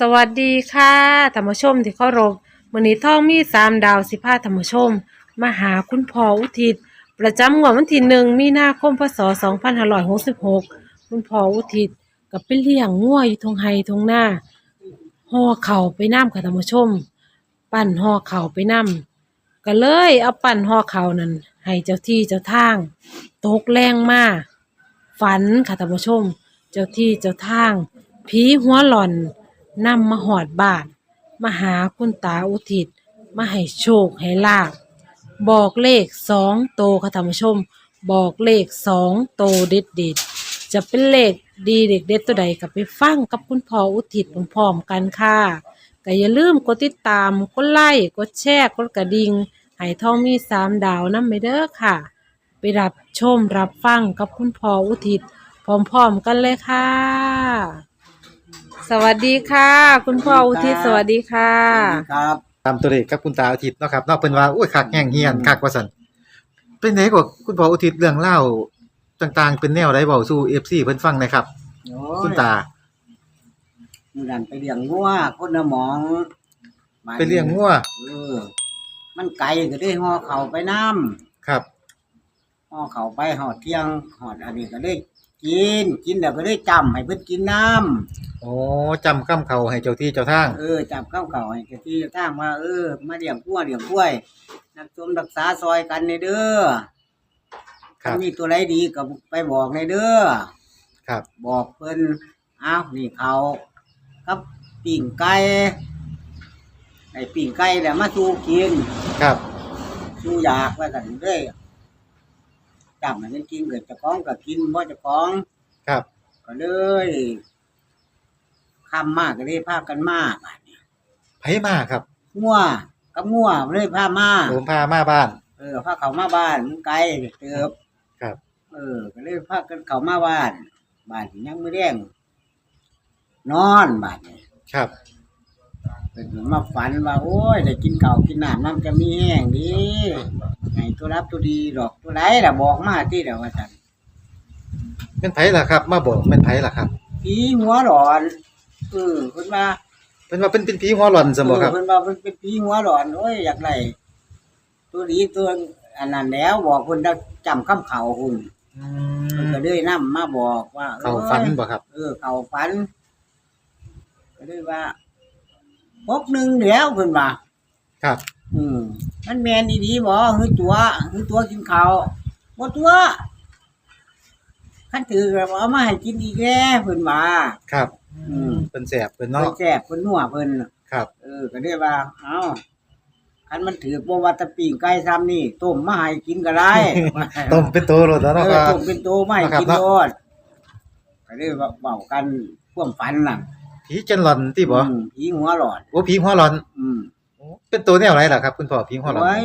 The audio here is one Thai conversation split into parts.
สวัสดีค่ะธรรมชมที่เคารพมื้อนี้ท่องมีสามดาวสิพาธรรมชม มาหาคุณพ่ออุทิศ ประจำงวดวันที่หนึ่งมีนาคมพศ2566คุณพ่ออุทิศก็ไปเลี้ยงงัวอยู่ทงไฮทงหน้าห่อเข่าไปน้ำค่ะธรรมชม ปั่นห่อเข่าไปน้ำก็เลยเอาปั่นห่อเข่านั้นให้เจ้าที่เจ้าทางตกแรงมาฝันค่ะท่านผู้ชม เจ้าที่เจ้าทางผีหัวหล่อน นำมาหอดบ้าน มาหาคุณตาอุทิศ มาให้โชคให้ลาบบอกเลขสองโตค่ะท่านผู้ชม บอกเลขสองโตเด็ดเด็ดจะเป็นเลขดีเด็กเด็ดตัวใดกับไปฟังกับคุณพ่ออุทิศพร้อมๆกันค่ะก็อย่าลืมกดติดตาม กดไลค์กดแชร์กดกระดิ่งให้ทองมีสามดาวนั่นไปเด้อค่ะ ไปรับชมรับฟังกับคุณพ่ออุทิศพร้อมๆกันเลยค่ะ สวัสดีค่ะ คุณพ่ออุทิศสวัสดีค่ะ ครับตามตัวเลขกับคุณตาอุทิศเนาะครับเนาะเพิ่นว่าอุ้ยคักแห้งเฮียนคักว่าซั่นเป็นไดกว่าคุณพ่ออุทิศเรื่องเล่าวต่างๆ เป็นแนวใดเว้าสู่ FC เพิ่นฟังหนะครับ โอ้ยคุณตามือดันไปเลี้ยงงัวคนละหมองบ้านไปเลี้ยงงัวเออ มันไกลก็ได้ห่อเข่าไปน้ครับำห่อเข่าไปหอดเที่ยงหอดอันนี้ก็ได้ กิน กินแล้วก็ได้จำให้เพิ่นกินน้โอ้จำคำเขาให้เจ้าที่เจ้าทางำเออจำข้าวเข่าให้เจ้าที่เจ้าทางว่าเออ มาเลี้ยงงัวเลี้ยงกล้วยนักชมรักษาซอยกันในเด้อครับถ้ามีตัวไรดีก็ไปบอกในเด้อ ครับ บอกเพิ่นอ้าวนี่เขากับปิ่งไก่ไอ้ปิ่งไก่แหละมาสู้กิน ครับ สู้อยากไว้กันเด้ย จำให้มันกินเกิดจะคล้องก็กินบ่จะคล้อง ครับ ก็เลยคำมากก็เลยพากันมากบาดนี้ไผมาครับงัวกับงัวเลยพามาผมพามาบ้าน เออพาเขามาบ้านมันไกลเติบครับ เออ ก็เลยพากันเขามาบ้านบ้านที่ยังมือแดงนอนบ้านนี้ครับ เป็นมาฝันว่าโอ้ยได้กินข้าวกินน้ำน้ำจะมีแห้งดีไงตัวรับตัวดีดอกตัวไหนล่ะบอกมาที่เดี๋ยวว่าจันเป็นไผล่ะครับ มาบอกเป็นไผล่ะครับผีหัวหลอนเออเพิ่นว่าเพิ่นว่าเป็นเป็นผีหัวหล่อนซะบ่ครับ เออเพิ่นว่าเพิ่นเป็นผีหัวหลอนโอ้ยอยากได้ตัวดีตัวอันนั้นแล้วบอกเพิ่นได้จำคำเขาคุณอืเพิ่นมก็เลยนํมาบอกว่าเขาฝันบ่ครับ เออเขาฝัน ก็เลยว่า พกหนึ่งเดี๋ยวเพิ่นว่าครับ อืมมันแมนดีๆบ่คือตัวคือตัวกินข้าวบ่ตัวคันถือก็เอามาให้กินอีกแล้เพิ่นว่าครับอืมเพิ่นแสบเพิ่นเพิ่เนาะนแซ่บเพิ่นนัวเพิ่นครับ เออก็ได้ว่าเอ้าคันมันถือบ่ว่าแตะปิ้งไก่ซ้ำนี่ต้มมาให้กินก็ได้ ต้มเป็นตัวโลดแล้วเอเนาะอครับ ต้มเป็นโตมาให้ครับกินเนาะโลดก็ได้ว่าเว้ากันความฝันน่ะ ผีจันหล่อนติบ่อืมผีหัวหลอดโอ้ผีหัวหล่อนอืมโอ้เป็นตัวแนวไหนล่ะครับ คุณพ่อผีหัวหล่อน ไว้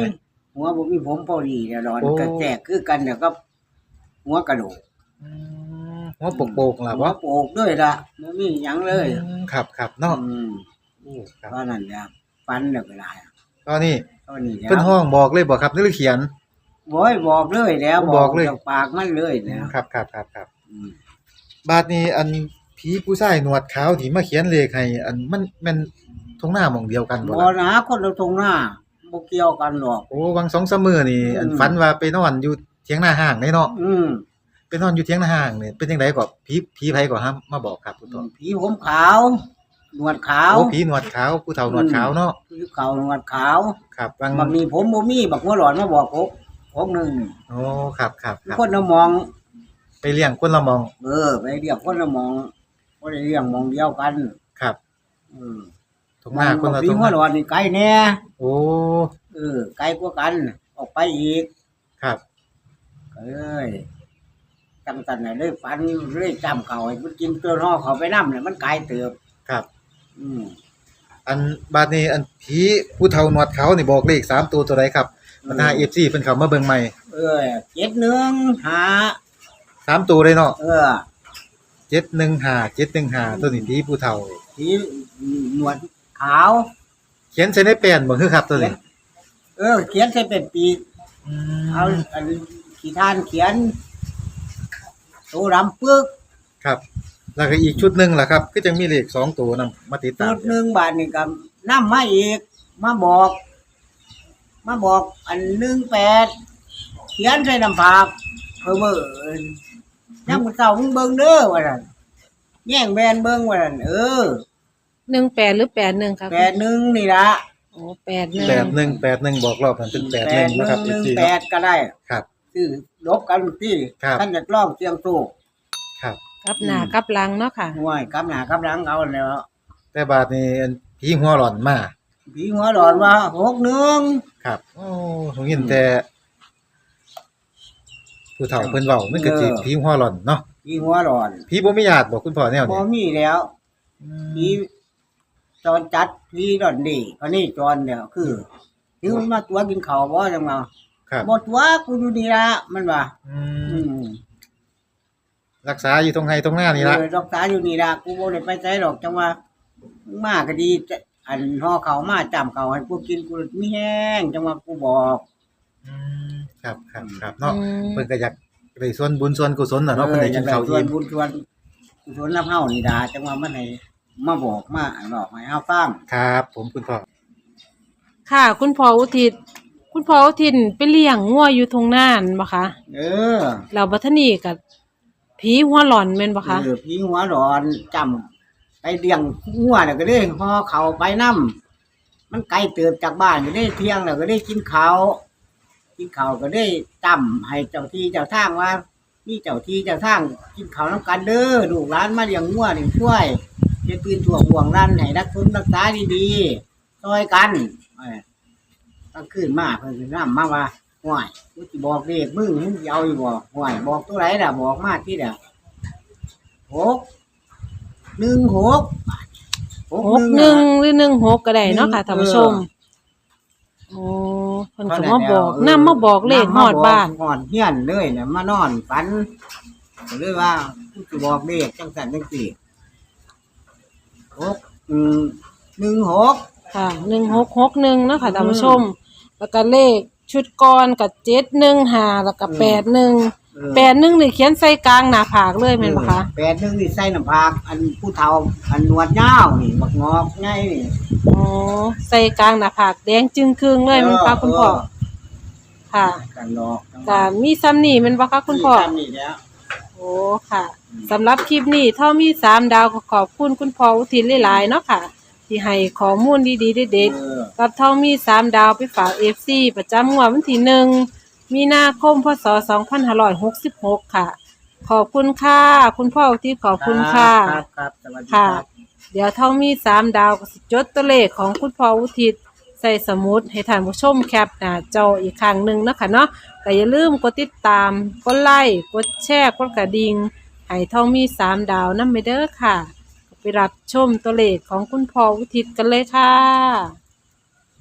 หัวบ่มีผมพอดีเดี๋ยวหลอนโอ้ก็แตกคือกันเดี๋ยวก็หัวกระดูกอืมหัวโปกๆล่ะหัวบ่โปกด้วยล่ะบ่มีหยังเลยอืมครับครับเนาะอืมโอ้ครับเพราะนั่นแหละฟันเดี๋ยวก็ได้ตอนนี้เท่านี้แล้เพิ่นวห้องบอกเลยบ่ครับหรือเขียนโอ้ยบอกเลยแล้วบอกเลย จากปากมันเลยแล้วครับครับครับครับ อืม บาดนี้อัน ผีผู้ชายหนวดขาวที่มาเขียนเลขให้อันมันแม่นทงหน้าหม่องเดียวกันบ่บ่ล่ะนะคนเราตรงหน้าบ่เกี่ยวกันหรอก โอ้วังสองสามมื้อนี่อันอืม ฝันว่าไปนอนอยู่เถียงหน้าห้างได้เนาะอืมไปนอนอยู่เถียงหน้าห้างนี่เป็นจังไดก็ผีผีไผก็ฮะมาบอกครับคุณพ่อผีผมขาว หนวดขาวโอ้ผีหนวดขาวผู้เฒ่าหนวดขาวเนาะผีขาวหนวดขาวครับวังบางนี้ผมบ่มีบักหัวหลอนมาบอกผมผมหนึงโอ้ครับครับครับคนน่ะมอง ไปเลี้ยงคนละมอง เออ ไปเรียกคนละมอง บ่ได้เรียกมองเดียวกัน ครับอืมทงหน้าคนละผีทงหัหวหลน้าอนนี่ไกลแน่โอ้เออไกลกว่ากัน ออกไปอีกครับก็เลยจำกันน่ะเลยฝันเลยจำเขาให้มันกินตัวห่อเขาไปน้ำเนี่ยมันไกลเติบครับ อืมอันบาดนี้อันผีผู้เฒ่าหนวดขาวนี่บอกเลขสามตัวตัวใดครับบรรดา FC เพิ่นเข้ามาเบิ่งใหม่เออเจ็ดหนึ่งหาสามตัวเลยเนาะเออ 715 715ตัวนี้ผีผู้เฒ่า สีหนวดขาว เขียนใส่ในแป้นบ่คือครับตัวนี้เออ เขียนใส่เป็นปีกอืเอามอันขีทานเขียนตัวรำปึกครับ แล้วก็อีกชุดหนึ่งล่ะครับ ก็จะมีเลขสองตัวนำมาติดตาจุมดหนึ่งบาทนี่ก็นำมาอีก มาบอก มาบอกอันหนึ่งแปดเขียนใส่น้ำผากเพิ่มเอิญ ยังมึงเต่ามึงเบิ่งเด้อว่านั่นแย่งแบนเบิ่งว่านั่นเออหนึ่งแปดหรือแปดหนึ่งครับแปดหนึ่งนี่ละโอ้แปดหนึ่งแปดหนึ่งแปดหนึ่งบอกรอบนั้นเป็นแปดหนึ่งนะครับหนึ่งสี่แปดก็ได้ครับ คือลบกันที่ครับ ท่านจะกล้องเสียงตู้ครับกับหน้ากับหลังเนาะค่ะ ห่วยกำหน้ากำหลังเอาแล้วแต่บาทนี้อันผีหัวหลอนมาผีหัวหลอนว่าหกหนึ่งครับโอ้ผมยินแต่ ผู้เฒ่าเพิ่นเว้ามันก็สิผีหัวหลอนเนาะผีหัวหลอนผีบ่มีญาติบอกคุณพ่อแนวพอนี้มีแล้วอืผีมจรจัดผีดอนดีอันนี้จรเนี่ยคือถึงมันมาตัวกินข้าวบ่จังมาครับบ่ตัวกูอยู่นี่ละมันว่าอือืมมรักษาอยู่ตรงไห้ตรงหน้านี่ละเออรักษาอยู่นี่ละกูบ่ได้ไปไสหรอกจังว่ามาก็ดีจะอันห่อข้าวมาจำข้าวให้กูกินกูมีแห้งจังว่ากูบอกอืม ครับครับครับเนาะอืม เพิ่นก็อยากได้ส่วนบุญส่วนกุศลน่ะเนาะเพิ่นได้กินข้าวชวอิ่นมบุญชวนชวนน้ำเฮานี่ดาจังว่ามันให้มาบอกมาอันบอกให้เฮาฟังครับ ผมคุณพ่อค่ะ คุณพ่ออุทิศคุณพ่ออุทิศไปเลี้ยงงัวอยู่ทงน่านบ่คะเออเราบัทนี่กับผีหัวหลอนแม่นบ่คะเออพี่หัวร้อนจำไปเลี้ยงงัวน่ะก็ได้ห่อเขาวไปนํมันไกลเติบจากบ้านก็ได้เที่ยงแล้วก็ได้กินข้าว กินข้าวก็ได้จำให้เจ้าที่เจ้าทางว่านี่เจ้าที่เจ้าทางกินข้าวน้ำกันเด้อลูกหลานมาเลี้ยงงัวนี่ช่วยจะตื่นถ่วงห่วงรันให้รักทุนรักษาดีๆช่วยกันเออตั้งคืนมาเพิ่นสินำมาว่าห่วยกูสิบอกเลขมึงมึงสิเอาอยู่บ่ห่วยบอกตัวไหนล่ะบอกมาที่เด้อหกหนึ่งหกหกหนึ่งหรือหนึ่งหกก็ได้เนาะค่ะหนึ่งท่านผู้ชม โอ้เพิ่นเท่าก็นั้นมาบอกแล้วนำมาบอกเลขฮอดบ้าน ฮอดเฮียนเลยเนี่ยมานอนฝันก็เลยว่าสิบอกเลขจังสันจังสี่หกอืมหนึ่งหกค่ะหนึ่งหกหกหนึ่งเนาะค่ะท่านผู้ชม แล้วก็เลขชุดก่อนกับเจ็ดหนึ่งห้าแล้วก็แปดหนึ่งเออแปดหนึ่งนี่เขียนใส่กลางหน้าผากเลยแม่นบ่คะแปดหนึ่งนี่ใส่น้ำผักอันผู้เฒ่าอันหนวดยาวนี่บักงอกไงนี่อ๋อ ใส่กลางหน้าผากแดงจึงครึ่งเลยแมันคะคุณพ่อค่ะกันหลอกจังหก็วะมีซ้ำนี่แมันบ่คะคุณพ่อนี่จำนี่แล้ว โอ้ค่ะสำหรับคลิปนี้เท่ามีสามดาวก็ขอบคุณคุณพ่ออุทิศหลายๆเนาะค่ะ ที่ให้ข้อมูลดีๆเด็ดเออ ๆกับเท่ามีสามดาวไปฝากเอฟซีประจำงวดวันที่หนึ่งมีนาคมพศสองพันห้าร้อยหกสิบหกค่ะ ขอบคุณค่ะ คุณพ่ออุทิศขอบคุณค่ะ ครับครับสวัสดีคค่ะ รับ เดี๋ยวเท่ามีสามดาวก็จดตัวเลขของคุณพ่ออุทิศใส่สมุดให้ท่านผู้ชมแคปหน้าจออีกครั้งหนึ่งนะคะเนาะก็อย่าลืมกดติดตาม กดไลค์ กดแชร์ กดกระดิ่งให้เท่ามีสามดาวนั่นไปเด้อค่ะ ไปรับชมตัวเลขของคุณพ่ออุทิศกันเลยค่ะ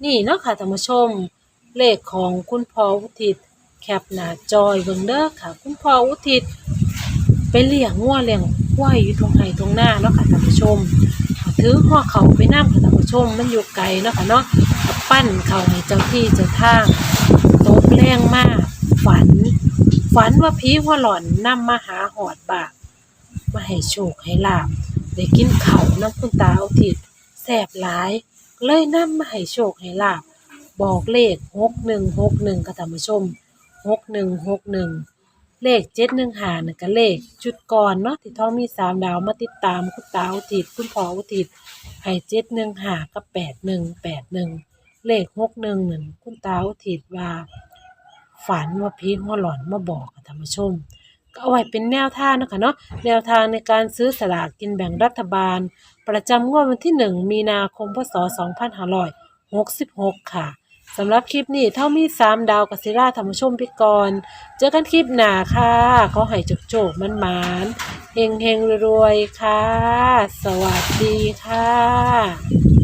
นี่เนาะค่ะท่านผู้ชม เลขของคุณพ่ออุทิศแคปหน้าจอยเบิ่งเด้อค่ะ คุณพ่ออุทิศไปเลี้ยงงัวเลี้ยง ควายอยู่ตรงไหนตรงหน้าเนาะค่ะท่านผู้ชมถือหัวเขาไปน้ำค่ะท่านผู้ชม มันอยู่ไกลเนาะค่ะเนาะปั้นเขาให้เจ้าที่เจ้าทางตกแรงมาก ฝัน ฝันว่าผีหัวหล่อนนำมาหาหอดบากมาให้โชคให้ลาบได้กินเขาน้ำคุณตาเอาทิดแสบหลาย เลยนำมาให้โชคให้ลาบบอกเลขหกหนึ่งหกหนึ่งค่ะท่านผู้ชมหกหนึ่งหกหนึ่ง เลขเจ็ดหนึ่งหานี่ก็เลขจุดก่อนเนาะที่ท้องมีสามดาวมาติดตามคุณตาอุทิศคุณพ่ออุทิศให้เจ็ดหนึ่งหากับแปดหนึ่งแปดหนึ่งเลขหกหนึ่งหนึ่งคุณตาอุทิศว่า ฝันว่าพีหัวหลอนมาบอกกับท่านผู้ชม ก็เอาไว้เป็นแนวทางนะคะเนาะแนวทางในการซื้อสลากกินแบ่งรัฐบาล ประจำงวดวันที่หนึ่งมีนาคมพศสองพันห้าร้อยหกสิบหกค่ะ สำหรับคลิปนี้เท่ามีสามดาวกับซิราธรรมชมพิกร เจอกันคลิปหน้าค่ะขอให้จุกโจกมันหมานเฮงเฮงรวยๆค่ะ สวัสดีค่ะ